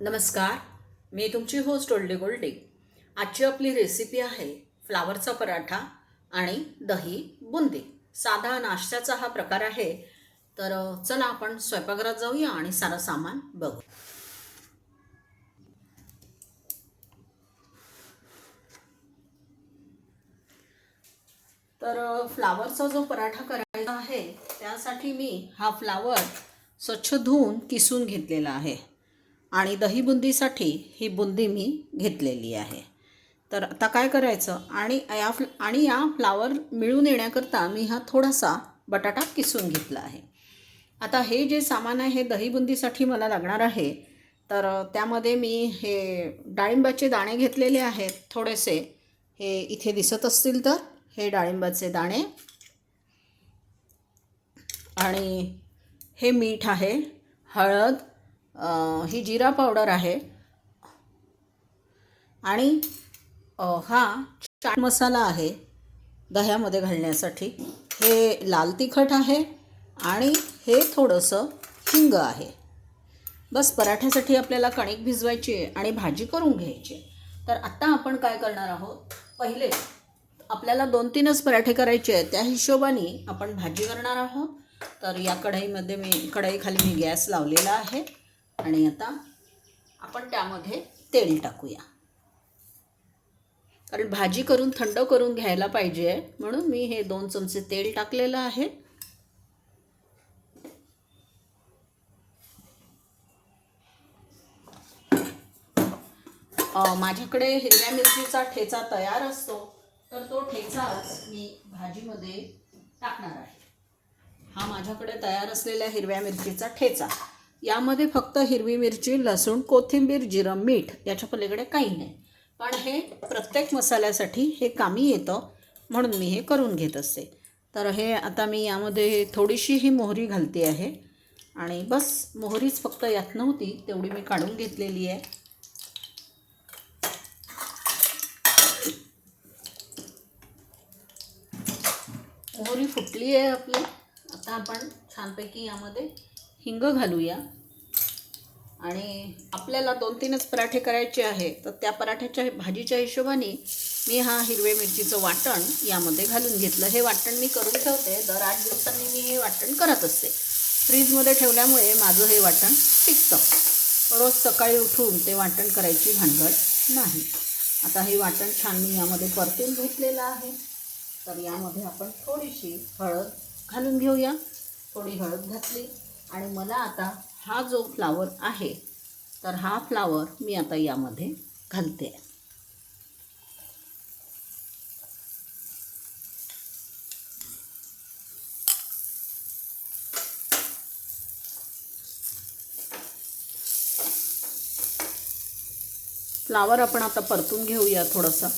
नमस्कार मी तुमची होस्ट ओल्डे गोल्डे. आजची आपली रेसिपी आहे फ्लावरचा पराठा आणि दही बुंदी. साधा नाश्त्याचा हा प्रकार आहे. तर चला आपण स्वयंपाकघरात जाऊया आणि सारं सामान बघू. तर फ्लावरचा जो पराठा करायचा आहे त्यासाठी मी हा फ्लावर स्वच्छ धुवून किसून घेतलेला आहे. आणि दही बुंदीसाठी ही बुंदी मी घेतलेली आहे. तर आता काय करायचं? आणि या फ्ल आणि या फ्लावर मिळून येण्याकरता मी हा थोडासा बटाटा किसून घेतला आहे. आता हे जे सामान आहे हे दही बुंदीसाठी मला लागणार आहे. तर त्यामध्ये मी हे डाळिंबाचे दाणे घेतलेले आहेत थोडेसे. हे इथे दिसत असतील तर हे डाळिंबाचे दाणे. आणि हे मीठ आहे हळद ही जिरा पावडर आहे. आणि हा चाट मसाला आहे दह्यामध्ये घालण्यासाठी. हे लाल तिखट आहे आणि हे थोडंसं हिंग आहे. बस पराठ्यासाठी आपल्याला कणिक भिजवायची आहे आणि भाजी करून घ्यायची तर आत्ता आपण काय करणार आहोत? पहिले आपल्याला दोन तीनच पराठे करायचे आहेत. त्या हिशोबाने आपण भाजी करणार आहोत. तर या कढईमध्ये मी कढईखाली मी गॅस लावलेला आहे. आणि आता आपण त्यामध्ये तेल टाकूया. कारण भाजी करून थंड करून घ्यायला पाहिजे. म्हणून मी हे दोन चमचे तेल टाकलेलं आहे. माझ्याकडे हिरव्या मिरचीचा ठेचा तयार असतो. तर तो ठेचाच मी भाजीमध्ये टाकणार आहे. हा माझ्याकडे तयार असलेल्या हिरव्या मिरचीचा ठेचा. यामध्ये फक्त हिरवी मिरची लसूण कोथिंबीर जिरं मीठ याच्या पलीकडे काही नाही. पण हे प्रत्येक मसाल्यासाठी हे कामी येतं म्हणून मी हे करून घेत असते. तर हे आता मी यामध्ये थोडीशी ही मोहरी घालते आहे. आणि बस मोहरीच फक्त यात नव्हती तेवढी मी काढून घेतलेली आहे. मोहरी फुटली आहे आपली. आता आपण छानपैकी यामध्ये हिंग घालूया. आणि आपल्याला दोन तीनच पराठे करायचे आहे तर त्या पराठ्याच्या भाजीच्या हिशोबाने मी हा हिरवे मिरचीचं वाटण यामध्ये घालून घेतलं. हे वाटण मी करून ठेवते. दर आठ दिवसांनी मी हे वाटण करत असते. फ्रीजमध्ये ठेवल्यामुळे माझं हे वाटण टिकतं. रोज सकाळी उठून ते वाटण करायची भानगड नाही. आता हे वाटण छान मी यामध्ये परतून घेतलेलं आहे. तर यामध्ये आपण थोडीशी हळद घालून घेऊया. थोडी हळद घातली. आणि मला आता हा जो फ्लावर आहे तर हा फ्लावर मी आता यामध्ये घालते. फ्लावर आपण आता परतून घेऊया थोडंसं.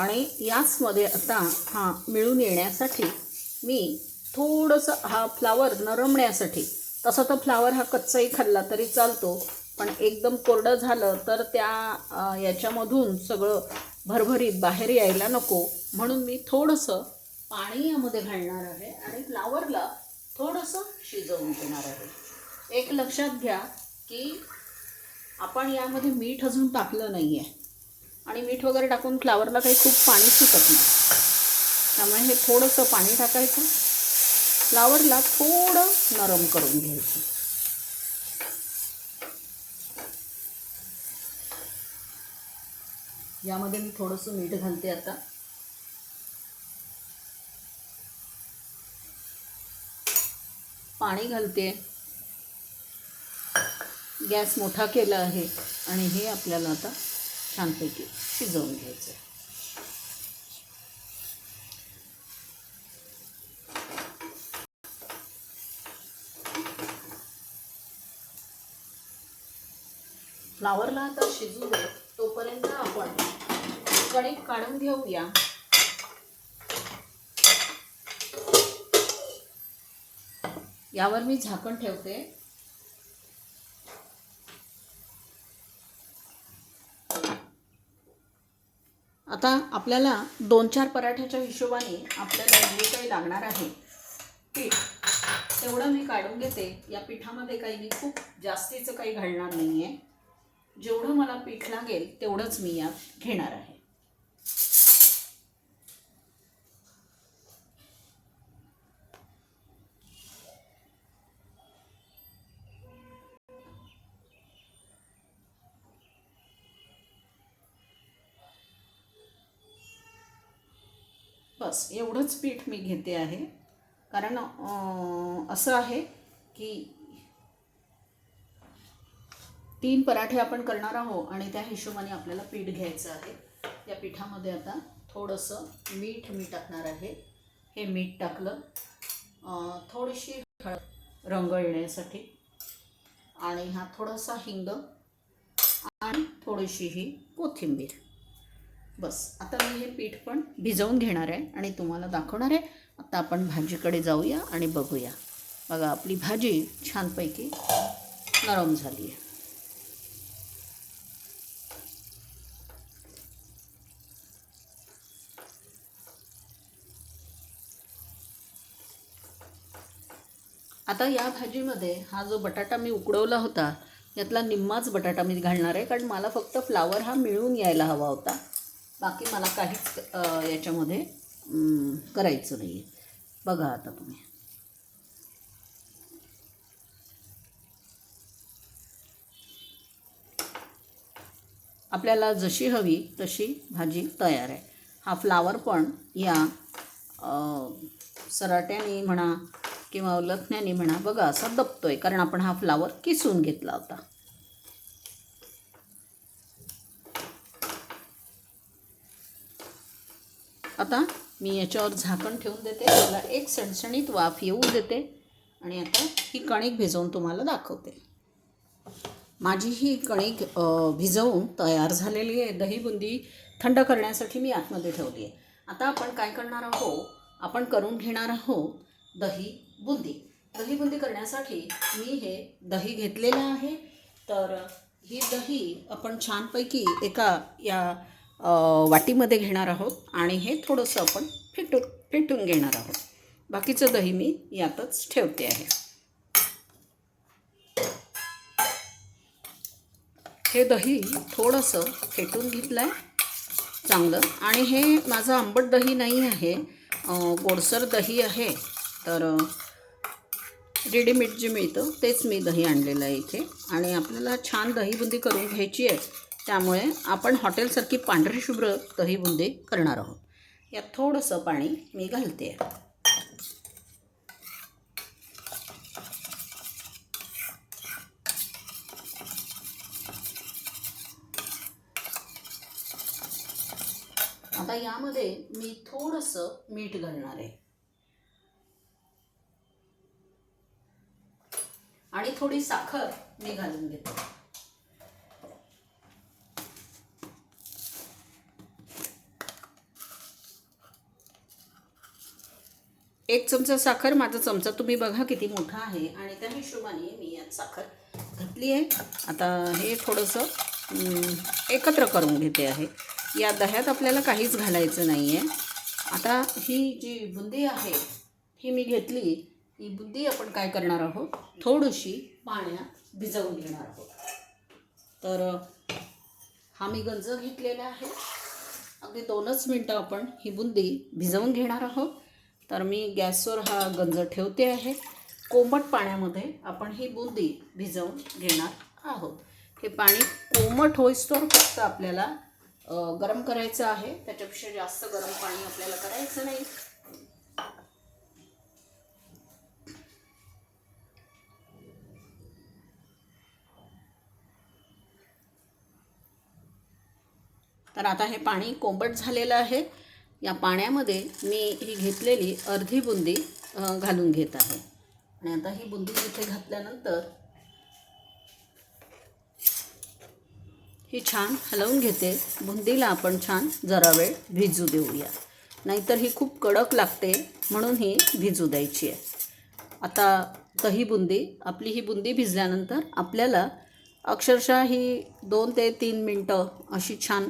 आणि याचमध्ये आता हा मिळून येण्यासाठी मी थोडंसं हा फ्लावर नरमण्यासाठी तसं तर फ्लावर हा कच्चाही खाल्ला तरी चालतो पण एकदम कोरडं झालं तर त्या याच्यामधून सगळं भरभरीत बाहेर यायला नको. म्हणून मी थोडंसं पाणी यामध्ये घालणार आहे आणि फ्लावरला थोडंसं शिजवून घेणार आहे. एक लक्षात घ्या की आपण यामध्ये मीठ अजून टाकलं नाही आहे आणि मीठ वगैरे टाकून फ्लावरला काही खूप पाणी सुटत नाही. त्यामुळे हे थोडंसं पाणी टाकायचं. फ्लावरला थोडं नरम करून घ्यायचं. यामध्ये मी थोडंसं मीठ घालते आता. पाणी घालते. गॅस मोठा केला आहे आणि हे आपल्याला आता छानपैकी शिजवून घ्यायचं. फ्लावरला आता शिजू दे तोपर्यंत आपण कणिक काढून घेऊया. यावर मी झाकण ठेवते. आता आपल्याला दोन चार पराठ्याच्या हिशोबाने आपल्याला जे काही लागणार आहे. पीठ. तेवढं मी काढून घेते. या पिठामध्ये काही मी खूप जास्तीचं काही घालणार नाही आहे जेवढं मला पीठ लागेल तेवढंच मी यात घेणार आहे. बस एवढंच पीठ मी घेते आहे. कारण असं आहे की तीन पराठे आपण करणार आहोत आणि त्या हिशोबाने आपल्याला पीठ घ्यायचं आहे. या पिठामध्ये आता थोडंसं मीठ मी टाकणार आहे. हे मीठ टाकलं. थोडीशी हळद रंग येण्यासाठी आणि हा थोडासा हिंग आणि थोडीशी ही कोथिंबीर. बस आता मी हे पीठ पण भिजवून घेणार आहे आणि तुम्हाला दाखवणार आहे. आता आपण भाजीकडे जाऊया आणि बघूया. बघा आपली भाजी छानपैकी नरम झाली आहे. आता या भाजीमध्ये हा जो बटाटा मी उकडवला होता यातला निम्माच बटाटा मी घालणार आहे कारण मला फक्त फ्लावर हा मिळून यायला हवा होता. बाकी मला काहीच याच्यामध्ये करायचं नाही आहे बघा आता तुम्ही. आपल्याला जशी हवी तशी भाजी तयार आहे. हा फ्लावर पण या सराट्याने म्हणा किंवा लखण्याने म्हणा बघा असा दबतोय कारण आपण हा फ्लावर किसून घेतला होता. आता मी याच्यावर झाकण ठेवून देते. त्याला एक सणसणीत वाफ येऊ देते. आणि आता ही कणिक भिजवून तुम्हाला दाखवते. माझी ही कणिक भिजवून तयार झालेली आहे. दही बुंदी थंड करण्यासाठी मी आतमध्ये ठेवली आहे. आता आपण काय करणार आहोत? आपण करून घेणार आहोत दही बुंदी. दही बुंदी करण्यासाठी मी हे दही घेतलेलं आहे. तर ही दही आपण छानपैकी एका या वाटीमध्ये घेणार आहोत आणि हे थोडंसं आपण फेटून फेटून घेणार आहोत. बाकीचं दही मी यातच ठेवते आहे. हे दही थोडंसं फेटून घेतलं आहे चांगलं. आणि हे माझं आंबट दही नाही आहे गोडसर दही आहे तर रेडीमेड जे मिळतं तेच मी दही आणलेलं आहे इथे. आणि आपल्याला छान दहीबुंदी करून घ्यायची आहे. त्यामुळे आपण हॉटेलसारखी पांढरी शुभ्र दहीबुंदी करणार आहोत. यात थोडंसं पाणी मी घालते. आहे आता यामध्ये मी थोडंसं मीठ घालणार आहे. आणि थोडी साखर मी घालून घेते. एक चमचा साखर माझा चमचा. तुम्ही बघा किती मोठा आहे. आणि त्या हिशोबाने मी यात साखर घातली आहे. आता हे थोडंसं एकत्र करून घेते आहे. या दह्यात आपल्याला काहीच घालायचं नाही आहे आता ही जी बुंदी आहे ही मी घेतली. ही बुंदी आपण काय करणार आहोत? थोडीशी पाण्यात भिजवून घेणार आहोत. तर हा मी गंज घेतलेला आहे. अगदी दोनच मिनटं आपण ही बुंदी भिजवून घेणार आहोत. तर मी गॅसवर हा गंज ठेवते आहे. कोमट पाण्यामध्ये आपण ही बुंदी भिजवून घेणार आहोत. हे पाणी कोमट होईस्तोवर फक्त आपल्याला गरम करायचं आहे. त्याच्यापेक्षा जास्त गरम पाणी आपल्याला करायचं नाही. तर आता हे पाणी कोंबट झालेलं आहे. या पाण्यामध्ये मी ही घेतलेली अर्धी बुंदी घालून घेत आहे. आणि आता ही बुंदी इथे घातल्यानंतर ही छान हलवून घेते. बुंदीला आपण छान जरा वेळ भिजू देऊया. नाहीतर ही खूप कडक लागते म्हणून ही भिजू द्यायची आहे. आता दही बुंदी आपली ही बुंदी भिजल्यानंतर आपल्याला अक्षरशः ही दोन ते तीन मिनटं अशी छान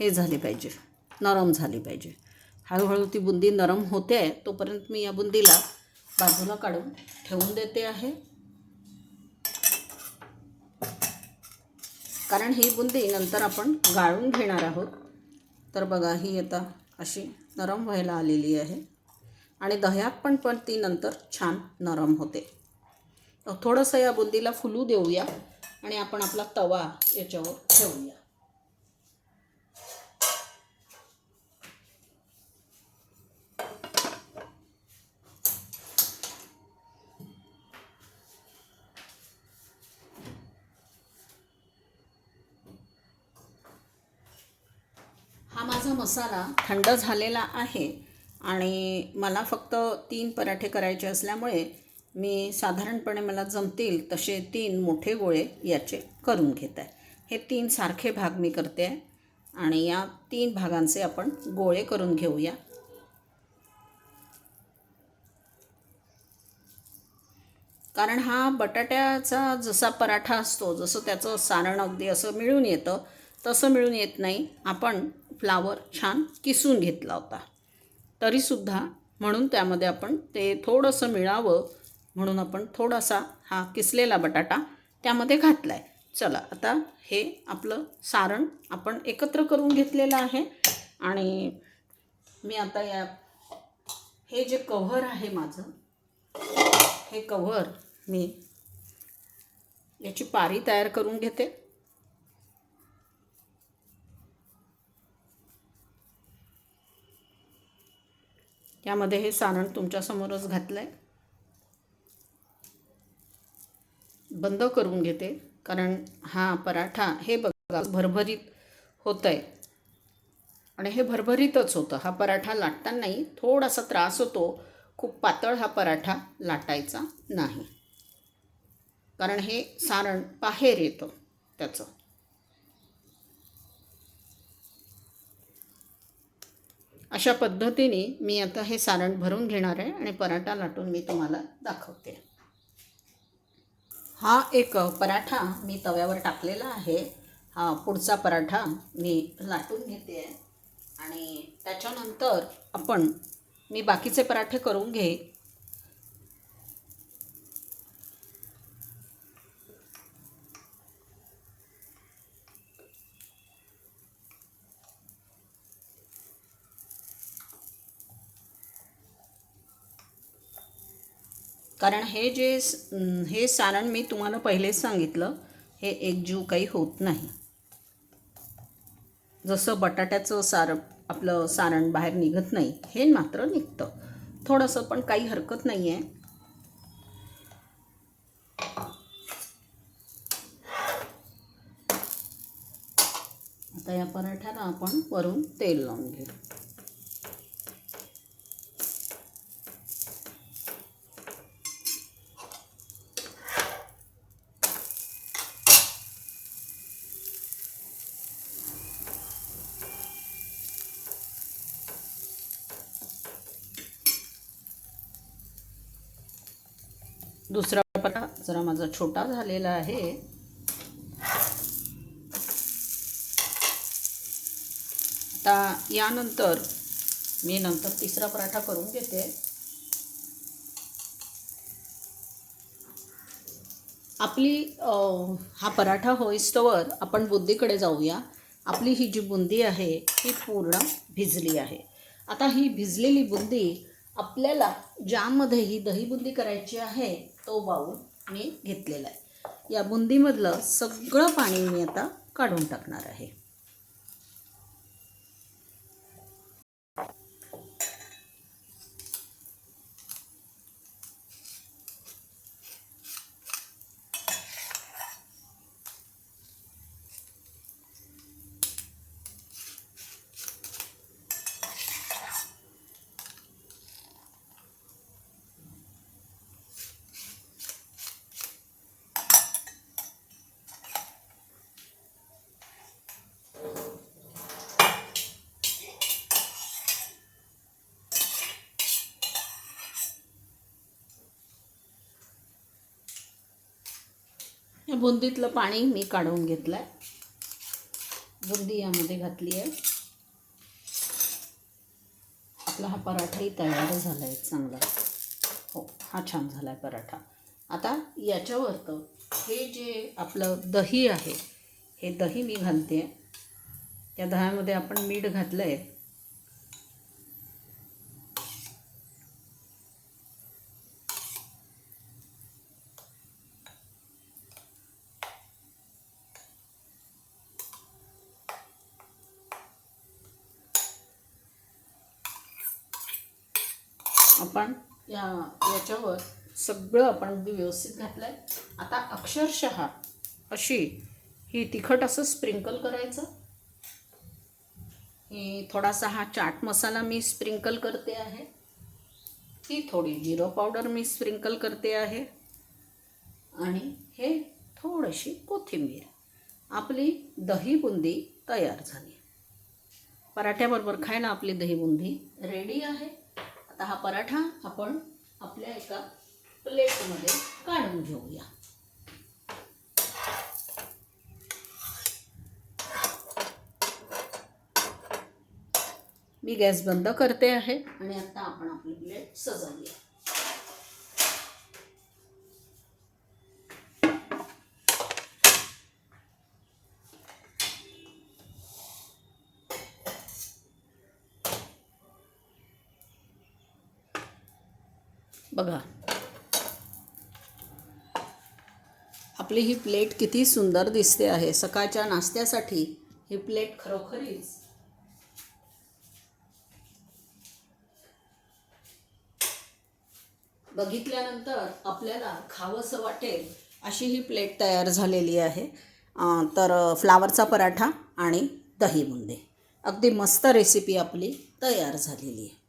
हे झाली पाहिजे. नरम झाली पाहिजे. हळूहळू ती बुंदी नरम होते आहे तोपर्यंत मी या बुंदीला बाजूला काढून ठेवून देते आहे. कारण ही बुंदी नंतर आपण गाळून घेणार आहोत. तर बघा ही आता अशी नरम व्हायला आलेली आहे. आणि दह्यात पण पण ती नंतर छान नरम होते. थोडंसं या बुंदीला फुलू देऊया आणि आपण आपला तवा याच्यावर ठेवूया. माझा मसाला थंड झालेला आहे आणि मला फक्त तीन पराठे करायचे असल्यामुळे मी साधारणपणे मला जमतील तसे तीन मोठे गोळे याचे करून घेत आहे. हे तीन सारखे भाग मी करते आहे आणि या तीन भागांचे आपण गोळे करून घेऊया. कारण हा बटाट्याचा जसा पराठा असतो जसं त्याचं सारण अगदी असं मिळून येतं तसं मिळून येत नाही. आपण फ्लावर छान किसून घेतला होता. तरीसुद्धा म्हणून त्यामध्ये आपण ते थोडंसं मिळावं म्हणून आपण थोडासा हा किसलेला बटाटा त्यामध्ये घातला आहे चला आता हे आपलं सारण आपण एकत्र करून घेतलेलं आहे. आणि मी आता या हे जे कव्हर आहे माझं हे कव्हर मी याची पारी तयार करून घेते. यामध्ये हे सारण तुमच्यासमोरच घातलं आहे बंद करून घेते कारण हा पराठा हे बघा भरभरीत होतं आहे आणि हे भरभरीतच होतं. हा पराठा लाटतानाही थोडासा त्रास होतो. खूप पातळ हा पराठा लाटायचा नाही. कारण हे सारण बाहेर येतं त्याचं. अशा पद्धतीने मी आता हे सारण भरून घेणार आहे आणि पराठा लाटून मी तुम्हाला दाखवते. हा एक पराठा मी तव्यावर टाकलेला आहे. हा पुढचा पराठा मी लाटून घेते आहे आणि त्याच्यानंतर आपण मी बाकीचे पराठे करून घे कारण हे जे हे सारण मी तुम्हाला पहिलेच सांगितलं हे एकजीव काही होत नाही. जसं बटाट्याचं सार आपलं सारण बाहेर निघत नाही हे मात्र निघतं. थोडंसं पण काही हरकत नाही आहे आता या पराठ्याला आपण वरून तेल लावून घेऊ. दुसरा पराठा जरा माझा छोटा झालेला आहे. आता यानंतर मी नंतर तिसरा पराठा करून घेते. आपली हा पराठा होईस्तोवर आपण बुंदीकडे जाऊया. आपली ही जी बुंदी आहे ही पूर्ण भिजली आहे. आता ही भिजलेली बुंदी आपल्याला ज्यामध्ये ही दही बुंदी करायची आहे तो बाऊल मी घेतलेला आहे. या बुंदीमधलं सगळं पाणी मी आता काढून टाकणार आहे. बुंदीतलं पाणी मी काढून घेतलं आहे बुंदी यामध्ये घातली आहे. आपला हा पराठाही तयार झाला आहे चांगला. हो हा छान झाला आहे पराठा. आता याच्यावरतं हे जे आपलं दही आहे हे दही मी घालते त्या दह्यामध्ये आपण मीठ घातलं आहे आपण या याच्यावर सगळं आपण अगदी व्यवस्थित घातलं आहे आता अक्षरशः अशी ही तिखट असं स्प्रिंकल करायचं. ही थोडासा हा चाट मसाला मी स्प्रिंकल करते आहे. ही थोडी जिरो पावडर मी स्प्रिंकल करते आहे. आणि हे थोडीशी कोथिंबीर. आपली दही बुंदी तयार झाली. पराठ्याबरोबर खायला आपली दही बुंदी रेडी आहे. आता हा पराठा आपण आपल्या एका प्लेटमध्ये काढून घेऊया. मी गॅस बंद करते आणि आता आपण आपली प्लेट सजवूया बघा. आपली ही प्लेट किती सुंदर दिसते आहे. सकाळच्या नाश्त्यासाठी ही प्लेट खरोखरीच बघितल्यानंतर आपल्याला खावंसं वाटेल अशी ही प्लेट तयार झालेली आहे. तर फ्लावरचा पराठा आणि दही बुंदे. अगदी मस्त रेसिपी आपली तयार झालेली आहे.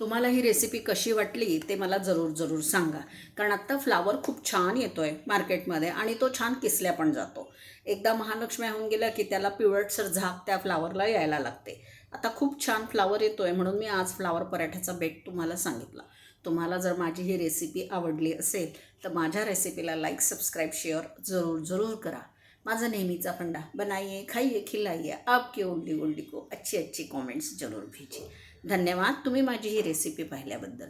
तुम्हाला ही रेसिपी कशी वाटली ते मला जरूर जरूर सांगा. कारण आत्ता फ्लावर खूप छान येतो आहे मार्केटमध्ये आणि तो छान किसल्या पण जातो. एकदा महालक्ष्मी होऊन गेला की त्याला पिवळटसर झाक त्या फ्लावरला यायला लागते. आता खूप छान फ्लावर येतो आहे म्हणून मी आज फ्लावर पराठ्याचा बेट तुम्हाला सांगितला. तुम्हाला जर माझी ही रेसिपी आवडली असेल तर माझ्या रेसिपीला लाईक सबस्क्राईब शेअर जरूर जरूर करा. माझा नेहमीचा फंडा बनाइए खाइए खिलाइए. आपकी ओल्डी ओल्डी को अच्छी अच्छी कॉमेंट्स जरूर भेजिए. धन्यवाद. तुम्ही माझी ही रेसिपी पाहिल्याबद्दल.